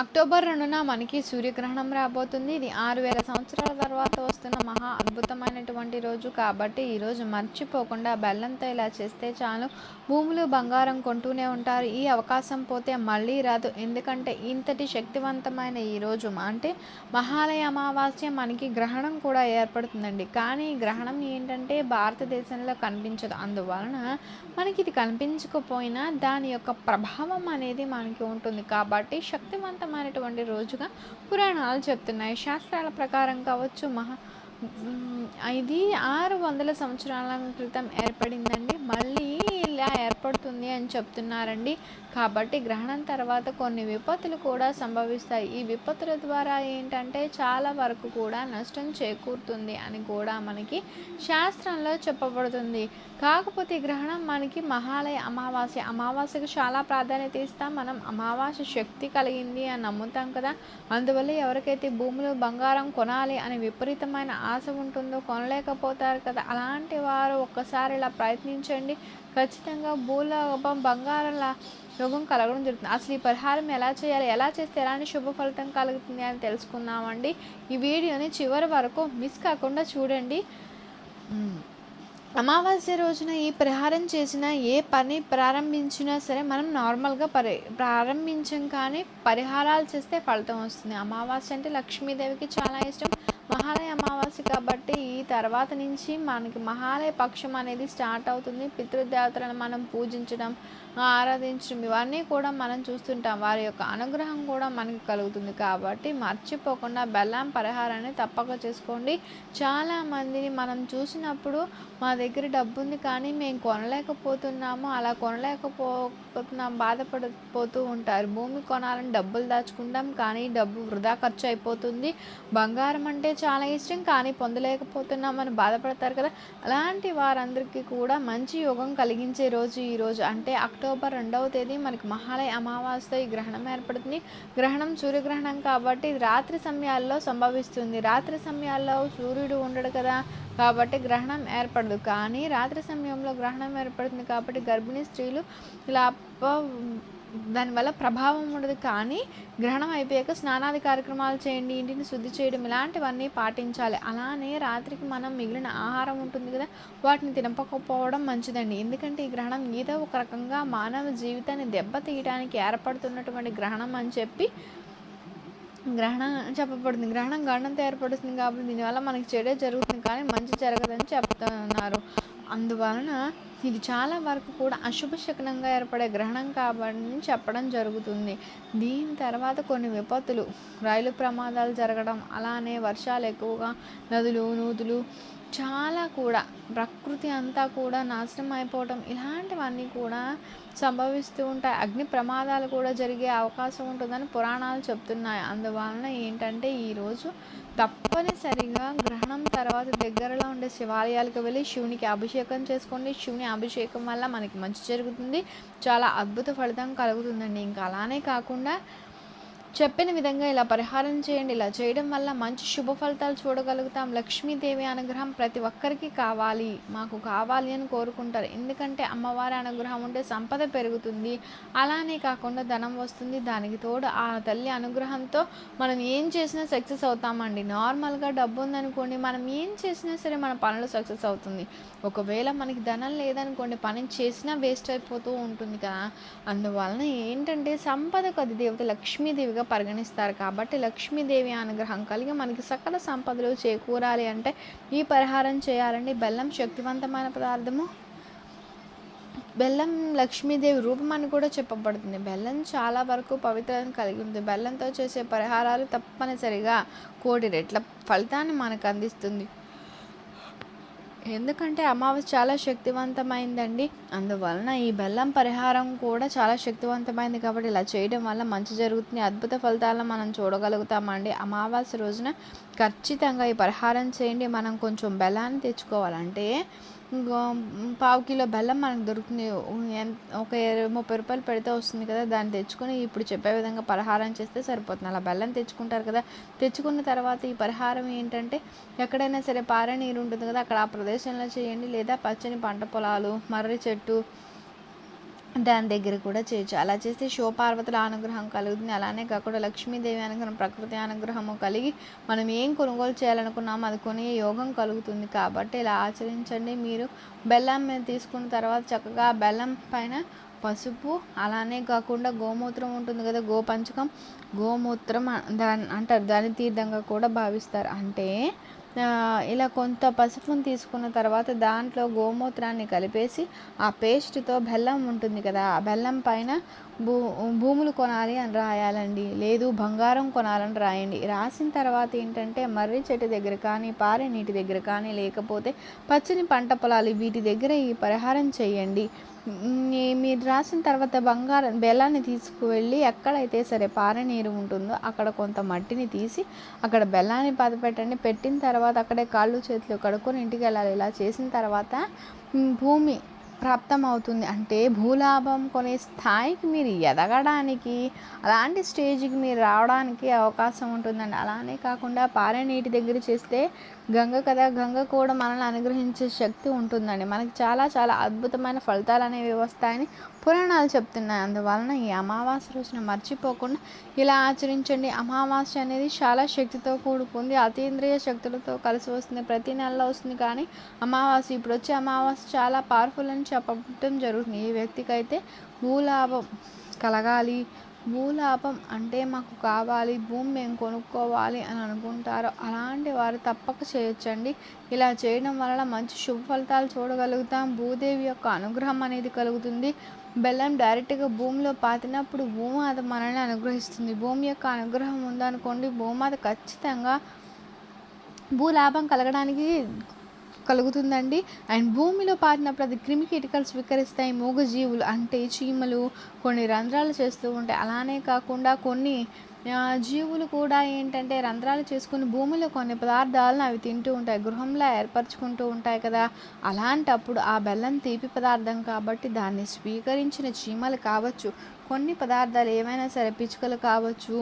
October రెండున మనకి సూర్యగ్రహణం రాబోతుంది. ఇది ఆరు వేల సంవత్సరాల తర్వాత వస్తున్న మహా అద్భుతమైనటువంటి రోజు కాబట్టి ఈరోజు మర్చిపోకుండా బెల్లంతో ఇలా చేస్తే చాలు. భూములు బంగారం కొంటూనే ఉంటారు. ఈ అవకాశం పోతే మళ్ళీ రాదు. ఎందుకంటే ఇంతటి శక్తివంతమైన ఈ రోజు అంటే మహాలయ అమావాస్య మనకి గ్రహణం కూడా ఏర్పడుతుందండి. కానీ గ్రహణం ఏంటంటే భారతదేశంలో కనిపించదు. అందువలన మనకి ఇది కనిపించకపోయినా దాని యొక్క ప్రభావం అనేది మనకి ఉంటుంది. కాబట్టి శక్తివంతం శక్తివంతమైనటువంటి రోజుగా పురాణాలు చెప్తున్నాయి. శాస్త్రాల ప్రకారం కావచ్చు మహా ఇది ఆరు వందల సంవత్సరాల క్రితం ఏర్పడిందండి. మళ్ళీ ఇలా ఏర్పడుతుంది అని చెప్తున్నారండి. కాబట్టి గ్రహణం తర్వాత కొన్ని విపత్తులు కూడా సంభవిస్తాయి. ఈ విపత్తుల ద్వారా ఏంటంటే చాలా వరకు కూడా నష్టం చేకూరుతుంది అని కూడా మనకి శాస్త్రంలో చెప్పబడుతుంది. కాకపోతే ఈ గ్రహణం మనకి మహాలయ అమావాస్య. అమావాస్యకు చాలా ప్రాధాన్యత ఇస్తాం. మనం అమావాస్య శక్తి కలిగింది అని నమ్ముతాం కదా. అందువల్ల ఎవరికైతే భూములు బంగారం కొనాలి అనే విపరీతమైన ఆశ ఉంటుందో కొనలేకపోతారు కదా. అలాంటి వారు ఒక్కసారి ఇలా ప్రయత్నించండి. ఖచ్చితంగా భూలోపం బంగారంలా యోగం కలగడం జరుగుతుంది. అసలు ఈ పరిహారం ఎలా చేయాలి ఎలా చేస్తే ఎలాంటి శుభ ఫలితం కలుగుతుంది అని తెలుసుకుందామండి. ఈ వీడియోని చివరి వరకు మిస్ కాకుండా చూడండి. అమావాస్య రోజున ఈ పరిహారం చేసిన ఏ పని ప్రారంభించినా సరే మనం నార్మల్గా పరి ప్రారంభించం కానీ పరిహారాలు చేస్తే ఫలితం వస్తుంది. అమావాస్య అంటే లక్ష్మీదేవికి చాలా ఇష్టం. మహాలయ అమావాస్య కాబట్టి ఈ తర్వాత నుంచి మనకి మహాలయ పక్షం అనేది స్టార్ట్ అవుతుంది. పితృదేవతలను మనం పూజించడం ఆరాధించడం ఇవన్నీ కూడా మనం చూస్తుంటాం. వారి యొక్క అనుగ్రహం కూడా మనకి కలుగుతుంది కాబట్టి మర్చిపోకుండా బెల్లం పరిహారాన్ని తప్పక చేసుకోండి. చాలా మందిని మనం చూసినప్పుడు మా దగ్గర డబ్బు ఉంది కానీ మేము కొనలేకపోతున్నాము. అలా కొనలేకపోతున్నాం బాధపడిపోతూ ఉంటారు. భూమి కొనాలని డబ్బులు దాచుకుంటాం కానీ డబ్బు వృధా ఖర్చు అయిపోతుంది. బంగారం అంటే చాలా ఇష్టం కానీ పొందలేకపోతున్నామని బాధపడతారు కదా. అలాంటి వారందరికీ కూడా మంచి యోగం కలిగించే రోజు ఈరోజు అంటే అక్టోబర్ రెండవ తేదీ మనకి మహాలయ అమావాస్యతో ఈ గ్రహణం ఏర్పడుతుంది. గ్రహణం సూర్యగ్రహణం కాబట్టి రాత్రి సమయాల్లో సంభవిస్తుంది. రాత్రి సమయాల్లో సూర్యుడు ఉండడు కదా కాబట్టి గ్రహణం ఏర్పడదు. కానీ రాత్రి సమయంలో గ్రహణం ఏర్పడుతుంది కాబట్టి గర్భిణీ స్త్రీలు ఇలా అప్ప దానివల్ల ప్రభావం ఉండదు కానీ గ్రహణం అయిపోయాక స్నానాది కార్యక్రమాలు చేయండి ఇంటిని శుద్ధి చేయడం ఇలాంటివన్నీ పాటించాలి. అలానే రాత్రికి మనం మిగిలిన ఆహారం ఉంటుంది కదా వాటిని తినపకపోవడం మంచిదండి. ఎందుకంటే ఈ గ్రహణం ఏదో ఒక రకంగా మానవ జీవితాన్ని దెబ్బతీయడానికి ఏర్పడుతున్నటువంటి గ్రహణం అని చెప్పి గ్రహణం చెప్పబడుతుంది. గ్రహణం గండంతో ఏర్పడుతుంది కాబట్టి దీనివల్ల మనకి చెడే జరుగుతుంది కానీ మంచి జరగదని చెప్తున్నారు. అందువలన ఇది చాలా వరకు కూడా అశుభ శకునంగా ఏర్పడే గ్రహణం కాబట్టి చెప్పడం జరుగుతుంది. దీని తర్వాత కొన్ని విపత్తులు రైలు ప్రమాదాలు జరగడం అలానే వర్షాలు ఎక్కువగా నదులు నూతులు చాలా కూడా ప్రకృతి అంతా కూడా నాశనం అయిపోవటం ఇలాంటివన్నీ కూడా సంభవిస్తూ ఉంటాయి. అగ్ని ప్రమాదాలు కూడా జరిగే అవకాశం ఉంటుందని పురాణాలు చెప్తున్నాయి. అందువలన ఏంటంటే ఈరోజు తప్పనిసరిగా గ్రహణం తర్వాత దగ్గరలో ఉండే శివాలయాలకు వెళ్ళి శివునికి అభిషేకం చేసుకోండి. శివుని అభిషేకం వల్ల మనకి మంచి జరుగుతుంది. చాలా అద్భుత ఫలితం కలుగుతుందండి. ఇంకా అలానే కాకుండా చెప్పిన విధంగా ఇలా పరిహారం చేయండి. ఇలా చేయడం వల్ల మంచి శుభ ఫలితాలు చూడగలుగుతాం. లక్ష్మీదేవి అనుగ్రహం ప్రతి ఒక్కరికి కావాలి. మాకు కావాలి అని కోరుకుంటారు. ఎందుకంటే అమ్మవారి అనుగ్రహం ఉంటే సంపద పెరుగుతుంది. అలానే కాకుండా ధనం వస్తుంది. దానికి తోడు ఆ తల్లి అనుగ్రహంతో మనం ఏం చేసినా సక్సెస్ అవుతామండి. నార్మల్గా డబ్బు ఉందనుకోండి మనం ఏం చేసినా సరే మన పనులు సక్సెస్ అవుతుంది. ఒకవేళ మనకి ధనం లేదనుకోండి పని చేసినా వేస్ట్ అయిపోతూ ఉంటుంది కదా. అందువలన ఏంటంటే సంపదకు అది దేవత లక్ష్మీదేవి లక్ష్మీదేవిగా పరిగణిస్తారు కాబట్టి లక్ష్మీదేవి అనుగ్రహం కలిగి మనకి సకల సంపదలు చేకూరాలి అంటే ఈ పరిహారం చేయాలండి. బెల్లం శక్తివంతమైన పదార్థము. బెల్లం లక్ష్మీదేవి రూపం అని కూడా చెప్పబడుతుంది. బెల్లం చాలా వరకు పవిత్రతను కలిగి ఉంది. బెల్లంతో చేసే పరిహారాలు తప్పనిసరిగా కోటి రెట్ల ఫలితాన్ని మనకు అందిస్తుంది. ఎందుకంటే అమావాస్య చాలా శక్తివంతమైందండి. అందువలన ఈ బెల్లం పరిహారం కూడా చాలా శక్తివంతమైంది కాబట్టి ఇలా చేయడం వల్ల మంచి జరుగుతుంది. అద్భుత ఫలితాలను మనం చూడగలుగుతామండి. అమావాస్య రోజున ఖచ్చితంగా ఈ పరిహారం చేయండి. మనం కొంచెం బెల్లాన్ని తెచ్చుకోవాలంటే పావు కిలో బెల్లం మనకు దొరుకుతుంది. ఒక ఇరవై ముప్పై రూపాయలు పెడితే వస్తుంది కదా దాన్ని తెచ్చుకొని ఇప్పుడు చెప్పే విధంగా పరిహారం చేస్తే సరిపోతుంది. అలా బెల్లం తెచ్చుకుంటారు కదా తెచ్చుకున్న తర్వాత ఈ పరిహారం ఏంటంటే ఎక్కడైనా సరే పారే నీరు ఉంటుంది కదా అక్కడ ఆ ప్రదేశంలో చేయండి. లేదా పచ్చని పంట పొలాలు మర్రి చెట్టు దాని దగ్గర కూడా చేయొచ్చు. అలా చేస్తే శివపార్వతుల అనుగ్రహం కలుగుతుంది. అలానే కాకుండా లక్ష్మీదేవి అనుగ్రహం ప్రకృతి అనుగ్రహము కలిగి మనం ఏం కొనుగోలు చేయాలనుకున్నామో అది కొనే యోగం కలుగుతుంది. కాబట్టి ఇలా ఆచరించండి. మీరు బెల్లం తీసుకున్న తర్వాత చక్కగా బెల్లం పైన పసుపు అలానే కాకుండా గోమూత్రం ఉంటుంది కదా గోపంచకం గోమూత్రం దాని అంటారు. దాని తీర్థంగా కూడా భావిస్తారు. అంటే ఇలా కొంత పసుపును తీసుకున్న తర్వాత దాంట్లో గోమూత్రాన్ని కలిపేసి ఆ పేస్ట్తో బెల్లం ఉంటుంది కదా ఆ బెల్లం పైన భూ భూములు కొనాలి అని రాయాలండి. లేదు బంగారం కొనాలని రాయండి. రాసిన తర్వాత ఏంటంటే మర్రి చెట్టు దగ్గర కానీ పారే నీటి దగ్గర కానీ లేకపోతే పచ్చని పంట పొలాలు వీటి దగ్గర ఈ పరిహారం చేయండి. మీరు రాసిన తర్వాత బంగారం బెల్లాన్ని తీసుకువెళ్ళి ఎక్కడైతే సరే పార నీరు ఉంటుందో అక్కడ కొంత మట్టిని తీసి అక్కడ బెల్లాన్ని పదపెట్టండి పెట్టిన తర్వాత అక్కడే కాళ్ళు చేతులు కడుక్కొని ఇంటికి వెళ్ళాలి. ఇలా చేసిన తర్వాత భూమి ప్రాప్తం అవుతుంది అంటే భూలాభం కొనే స్థాయికి మీరు ఎదగడానికి అలాంటి స్టేజ్కి మీరు రావడానికి అవకాశం ఉంటుందండి. అలానే కాకుండా పారే నీటి దగ్గర చేస్తే గంగ కదా గంగ కూడా మనల్ని అనుగ్రహించే శక్తి ఉంటుందండి. మనకి చాలా చాలా అద్భుతమైన ఫలితాలు అనేవి వస్తాయని పురాణాలు చెప్తున్నాయి. అందువలన ఈ అమావాస్య రోజున మర్చిపోకుండా ఇలా ఆచరించండి. అమావాస్య అనేది చాలా శక్తితో కూడుకుంది. అతీంద్రియ శక్తులతో కలిసి వస్తుంది. ప్రతి నెలలో వస్తుంది. కానీ అమావాస్య ఇప్పుడు వచ్చే అమావాస్య చాలా పవర్ఫుల్ అని చెప్పడం జరుగుతుంది. ఈ వ్యక్తికి అయితే భూలాభం కలగాలి. భూలాభం అంటే మాకు కావాలి భూమి మేము కొనుక్కోవాలి అని అనుకుంటారో అలాంటి వారు తప్పక చేయొచ్చండి. ఇలా చేయడం వలన మంచి శుభ ఫలితాలు చూడగలుగుతాం. భూదేవి యొక్క అనుగ్రహం అనేది కలుగుతుంది. బెల్లం డైరెక్ట్గా భూమిలో పాతినప్పుడు భూమాత మనల్ని అనుగ్రహిస్తుంది. భూమి యొక్క అనుగ్రహం ఉందనుకోండి భూమాత ఖచ్చితంగా భూలాభం కలగడానికి కలుగుతుందండి. అండ్ భూమిలో పారినప్పుడు అది క్రిమి కీటకాలు స్వీకరిస్తాయి. మూగజీవులు అంటే చీమలు కొన్ని రంధ్రాలు చేస్తూ ఉంటాయి అలానే కాకుండా కొన్ని జీవులు కూడా ఏంటంటే రంధ్రాలు చేసుకుని భూమిలో కొన్ని పదార్థాలను అవి తింటూ ఉంటాయి. గృహంలో ఏర్పరచుకుంటూ ఉంటాయి కదా. అలాంటప్పుడు ఆ బెల్లం తీపి పదార్థం కాబట్టి దాన్ని స్వీకరించిన చీమలు కావచ్చు. కొన్ని పదార్థాలు ఏమైనా సరే పిచ్చుకలు కావచ్చు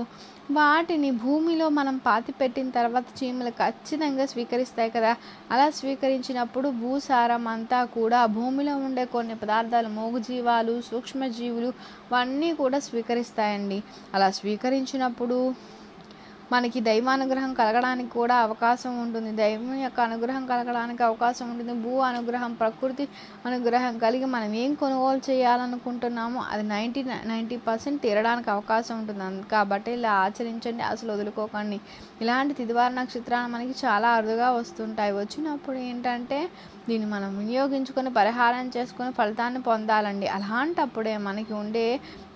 వాటిని భూమిలో మనం పాతి పెట్టిన తర్వాత చీమలు ఖచ్చితంగా స్వీకరిస్తాయి కదా. అలా స్వీకరించినప్పుడు భూసారం అంతా కూడా భూమిలో ఉండే కొన్ని పదార్థాలు మూగజీవాలు సూక్ష్మజీవులు అవన్నీ కూడా స్వీకరిస్తాయండి. అలా స్వీకరించినప్పుడు మనకి దైవానుగ్రహం కలగడానికి కూడా అవకాశం ఉంటుంది. దైవం యొక్క అనుగ్రహం కలగడానికి అవకాశం ఉంటుంది. భూ అనుగ్రహం ప్రకృతి అనుగ్రహం కలిగి మనం ఏం కొనుగోలు చేయాలనుకుంటున్నామో అది నైంటీ నైంటీ పర్సెంట్ తీరడానికి అవకాశం ఉంటుంది. కాబట్టి ఇలా ఆచరించండి అసలు వదులుకోకండి. ఇలాంటి తిదివార నక్షత్రాలు మనకి చాలా అరుదుగా వస్తుంటాయి. వచ్చినప్పుడు ఏంటంటే దీన్ని మనం వినియోగించుకొని పరిహారం చేసుకొని ఫలితాన్ని పొందాలండి. అలాంటప్పుడే మనకి ఉండే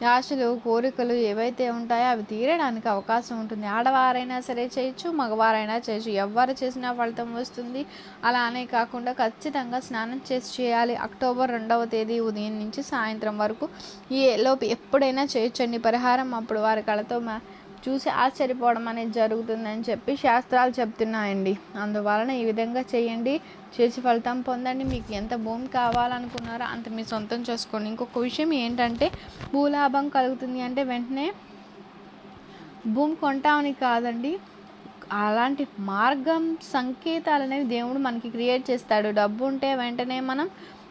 ఆశలు కోరికలు ఏవైతే ఉంటాయో అవి తీరడానికి అవకాశం ఉంటుంది. ఆడవారైనా సరే చేయొచ్చు మగవారైనా చేయొచ్చు. ఎవరు చేసినా ఫలితం వస్తుంది. అలానే కాకుండా ఖచ్చితంగా స్నానం చేసి చేయాలి. అక్టోబర్ రెండవ తేదీ ఉదయం నుంచి సాయంత్రం వరకు ఈ లోపు ఎప్పుడైనా చేయొచ్చండి. పరిహారం అప్పుడు వారి కళతో చూసి ఆశ్చర్యపోవడం అనేది జరుగుతుందని చెప్పి శాస్త్రాలు చెప్తున్నాయండి. అందువలన ఈ విధంగా చేయండి. చేసి ఫలితం పొందండి. మీకు ఎంత భూమి కావాలనుకున్నారో అంత మీ సొంతం చేసుకోండి. ఇంకొక విషయం ఏంటంటే భూలాభం కలుగుతుంది అంటే వెంటనే భూమి కొంటామని కాదండి. అలాంటి మార్గం సంకేతాలు అనేవి దేవుడు మనకి క్రియేట్ చేస్తాడు. డబ్బు ఉంటే వెంటనే మనం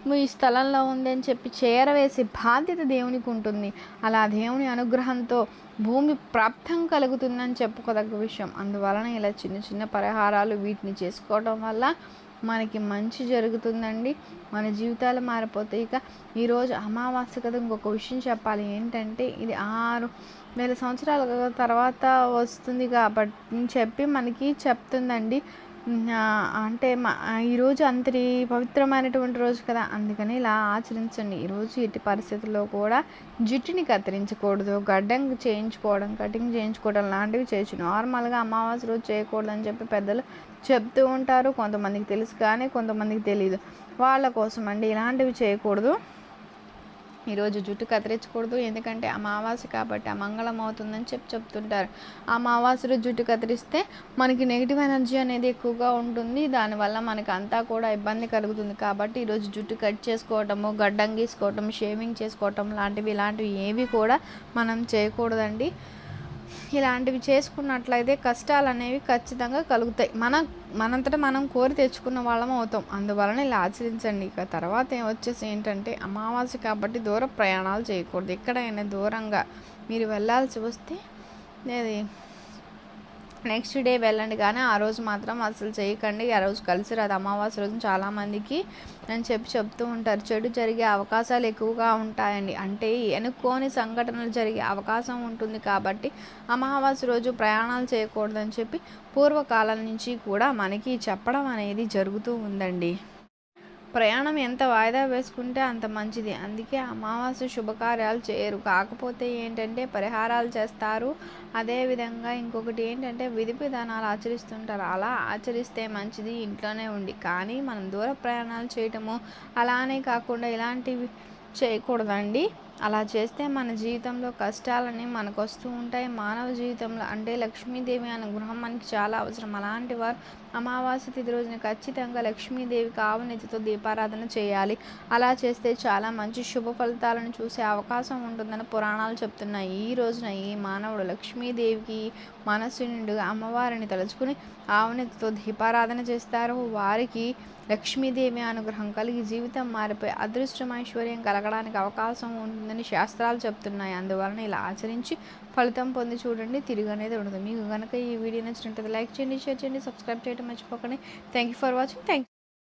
నువ్వు ఈ స్థలంలో ఉంది అని చెప్పి చేరవేసే బాధ్యత దేవునికి ఉంటుంది. అలా దేవుని అనుగ్రహంతో భూమి ప్రాప్తం కలుగుతుందని చెప్పుకోదగ్గ విషయం. అందువలన ఇలా చిన్న చిన్న పరిహారాలు వీటిని చేసుకోవడం వల్ల మనకి మంచి జరుగుతుందండి. మన జీవితాలు మారిపోతాయి. ఇక ఈరోజు అమావాస్య కదా ఇంకొక విషయం చెప్పాలి. ఏంటంటే ఇది ఆరు వేల సంవత్సరాల తర్వాత వస్తుంది కాబట్టి చెప్పి మనకి చెప్తుందండి. అంటే మా ఈరోజు అంతటి పవిత్రమైనటువంటి రోజు కదా. అందుకని ఇలా ఆచరించండి. ఈరోజు ఎట్టి పరిస్థితుల్లో కూడా జుట్టుని కత్తిరించకూడదు గడ్డం చేయించుకోవడం కటింగ్ చేయించుకోవడం లాంటివి చేయొచ్చు. నార్మల్గా అమావాస్య రోజు చేయకూడదు అని చెప్పి పెద్దలు చెప్తూ ఉంటారు. కొంతమందికి తెలుసు కానీ కొంతమందికి తెలియదు వాళ్ళ కోసం అండి ఇలాంటివి చేయకూడదు. ఈరోజు జుట్టు కత్తిరించకూడదు. ఎందుకంటే అమావాస్య కాబట్టి అమంగళం అవుతుందని చెప్పి చెప్తుంటారు. అమావాస్యలో జుట్టు కత్తిరిస్తే మనకి నెగిటివ్ ఎనర్జీ అనేది ఎక్కువగా ఉంటుంది. దానివల్ల మనకు అంతా కూడా ఇబ్బంది కలుగుతుంది. కాబట్టి ఈరోజు జుట్టు కట్ చేసుకోవటము గడ్డం గీసుకోవటం షేవింగ్ చేసుకోవటం లాంటివి ఇలాంటివి ఏవి కూడా మనం చేయకూడదండి. ఇలాంటివి చేసుకున్నట్లయితే కష్టాలు అనేవి ఖచ్చితంగా కలుగుతాయి. మన మనంతట మనం కోరి తెచ్చుకున్న వాళ్ళం అవుతాం. అందువలన ఇలా ఆచరించండి. ఇక తర్వాత వచ్చేసి ఏంటంటే అమావాస్య కాబట్టి దూర ప్రయాణాలు చేయకూడదు. ఎక్కడైనా దూరంగా మీరు వెళ్ళాల్సి వస్తే అది నెక్స్ట్ డే వెళ్ళండి. కానీ ఆ రోజు మాత్రం అసలు చేయకండి. ఆ రోజు కలిసి రాదు. అమావాస్య రోజు చాలామందికి అని చెప్పి చెప్తూ ఉంటారు. చెడు జరిగే అవకాశాలు ఎక్కువగా ఉంటాయండి. అంటే ఎనుకోని సంఘటనలు జరిగే అవకాశం ఉంటుంది కాబట్టి అమావాస్య రోజు ప్రయాణాలు చేయకూడదని చెప్పి పూర్వకాలం నుంచి కూడా మనకి చెప్పడం అనేది జరుగుతూ ఉందండి. ప్రయాణం ఎంత వాయిదా వేసుకుంటే అంత మంచిది. అందుకే అమావాస్య శుభకార్యాలు చేయరు. కాకపోతే ఏంటంటే పరిహారాలు చేస్తారు. అదేవిధంగా ఇంకొకటి ఏంటంటే విధి విధానాలు ఆచరిస్తుంటారు. అలా ఆచరిస్తే మంచిది ఇంట్లోనే ఉండి. కానీ మనం దూర ప్రయాణాలు చేయటము అలానే కాకుండా ఇలాంటివి చేయకూడదండి. అలా చేస్తే మన జీవితంలో కష్టాలని మనకు వస్తూ ఉంటాయి. మానవ జీవితంలో అంటే లక్ష్మీదేవి అనుగ్రహం మనకి చాలా అవసరం. అలాంటి వారు అమావాస్య తిథి రోజున ఖచ్చితంగా లక్ష్మీదేవికి ఆవునెత్తితో దీపారాధన చేయాలి. అలా చేస్తే చాలా మంచి శుభ ఫలితాలను చూసే అవకాశం ఉంటుందని పురాణాలు చెప్తున్నాయి. ఈ రోజున ఈ మానవుడు లక్ష్మీదేవికి మనస్సు నిండుగా అమ్మవారిని తలుచుకుని ఆవునెత్తితో దీపారాధన చేస్తారు. వారికి లక్ష్మీదేవి అనుగ్రహం కలిగి జీవితం మారిపోయి అదృష్టం ఐశ్వర్యం కలగడానికి అవకాశం ఉంటుందని శాస్త్రాలు చెప్తున్నాయి. అందువలన ఇలా ఆచరించి ఫలితం పొంది చూడండి. తిరిగి అనేది ఉండదు. మీకు కనుక ఈ వీడియో నచ్చినట్లయితే లైక్ చేయండి షేర్ చేయండి సబ్స్క్రైబ్ చేయడం మర్చిపోకండి. Thank you for watching thank